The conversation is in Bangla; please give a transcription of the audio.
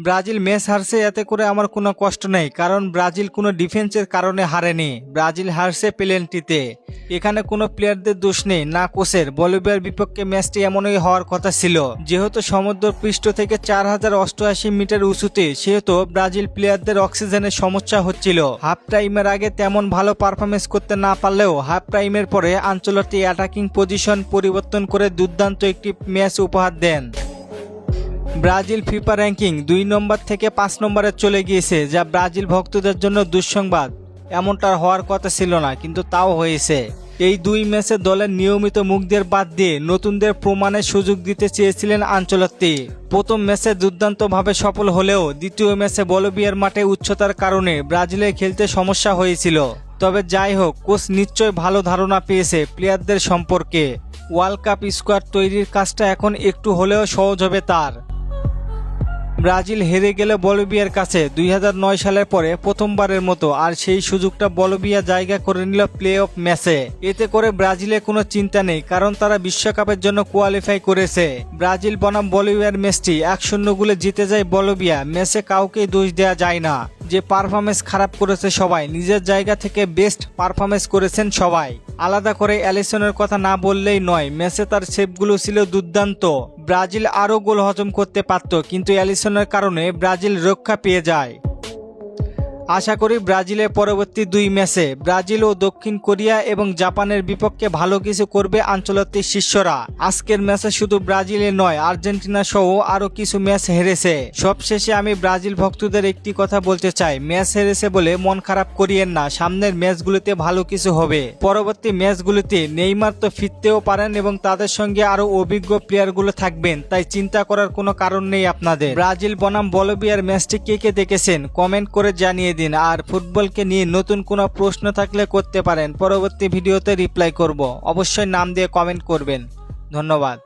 ব্রাজিল ম্যাচ হারছে, এতে করে আমার কোনো কষ্ট নেই, কারণ ব্রাজিল কোনো ডিফেন্সের কারণে হারেনি। ব্রাজিল হারছে পেলেন্টিতে এখানে কোনো প্লেয়ারদের দোষ নেই, না কোচের। বলিভিয়ার বিপক্ষে ম্যাচটি এমনই হওয়ার কথা ছিল। যেহেতু সমুদ্র পৃষ্ঠ থেকে চার হাজার অষ্টআশি মিটার উঁচুতে, সেহেতু ব্রাজিল প্লেয়ারদের অক্সিজেনের সমস্যা হচ্ছিল। হাফ টাইমের আগে তেমন ভালো পারফরমেন্স করতে না পারলেও হাফ টাইমের পরে আঞ্চলটি অ্যাটাকিং পজিশন পরিবর্তন করে দুর্দান্ত একটি ম্যাচ উপহার দেন। ব্রাজিল ফিফা র্যাঙ্কিং দুই নম্বর থেকে পাঁচ নম্বরে চলে গিয়েছে, যা ব্রাজিল ভক্তদের জন্য দুঃসংবাদ। এমনটা হওয়ার কথা ছিল না, কিন্তু তাও হয়েছে। এই দুই ম্যাচে দলের নিয়মিত মুখদের বাদ দিয়ে নতুনদের প্রমাণের সুযোগ দিতে চেয়েছিলেন আঞ্চলত্তি। প্রথম ম্যাচে দুর্দান্তভাবে সফল হলেও দ্বিতীয় ম্যাচে বলবিয়ার মাঠে উচ্চতার কারণে ব্রাজিলে খেলতে সমস্যা হয়েছিল। তবে যাই হোক, কোচ নিশ্চয় ভালো ধারণা পেয়েছে প্লেয়ারদের সম্পর্কে। ওয়ার্ল্ড কাপ স্কোয়াড তৈরির কাজটা এখন একটু হলেও সহজ হবে তার। ব্রাজিল হেরে গেলে বলবিয়ার কাছে। দুই হাজার নয় সালের পরে প্রথমবারের মতো আর সেই সুযোগটা বলবিয়া জায়গা করে নিল প্লে অফ ম্যাচে। এতে করে ব্রাজিলের কোনো চিন্তা নেই, কারণ তারা বিশ্বকাপের জন্য কোয়ালিফাই করেছে। ব্রাজিল বনাম বলিভিয়ার ম্যাচটি এক শূন্য গুলে জিতে যায় বলবিয়া। ম্যাচে কাউকেই দোষ দেওয়া যায় না। যে পারফরমেন্স খারাপ করেছে সবাই, নিজের জায়গা থেকে বেস্ট পারফরমেন্স করেছেন সবাই। আলাদা করে অ্যালিসনের কথা না বললেই নয় ম্যাচে তার সেভগুলো ছিল দুর্দান্ত। ব্রাজিল আরও গোল হজম করতে পারত, কিন্তু অ্যালিসনের কারণে ব্রাজিল রক্ষা পেয়ে যায়। আশা করি ব্রাজিলের পরবর্তী দুই ম্যাচে ব্রাজিল ও দক্ষিণ কোরিয়া এবং জাপানের বিপক্ষে ভালো কিছু করবে আঞ্চলিক শিষ্যরা। আজকের ম্যাচে শুধু ব্রাজিলে নয়, আর্জেন্টিনা সহ আরও কিছু ম্যাচ হেরেছে। সবশেষে আমি ব্রাজিল ভক্তদের একটি কথা বলতে চাই, ম্যাচ হেরেছে বলে মন খারাপ করিয়েন না, সামনের ম্যাচগুলিতে ভালো কিছু হবে। পরবর্তী ম্যাচগুলিতে নেইমার তো ফিরতেও পারেন এবং তাদের সঙ্গে আরও অভিজ্ঞ প্লেয়ারগুলো থাকবেন, তাই চিন্তা করার কোনো কারণ নেই আপনাদের। ব্রাজিল বনাম বলবিয়ার ম্যাচটি কে কে দেখেছেন, কমেন্ট করে দিন আর ফুটবলকে নিয়ে নতুন কোনো প্রশ্ন থাকলে করতে পারেন। পরবর্তী ভিডিওতে রিপ্লাই করব। অবশ্যই নাম দিয়ে কমেন্ট করবেন। ধন্যবাদ।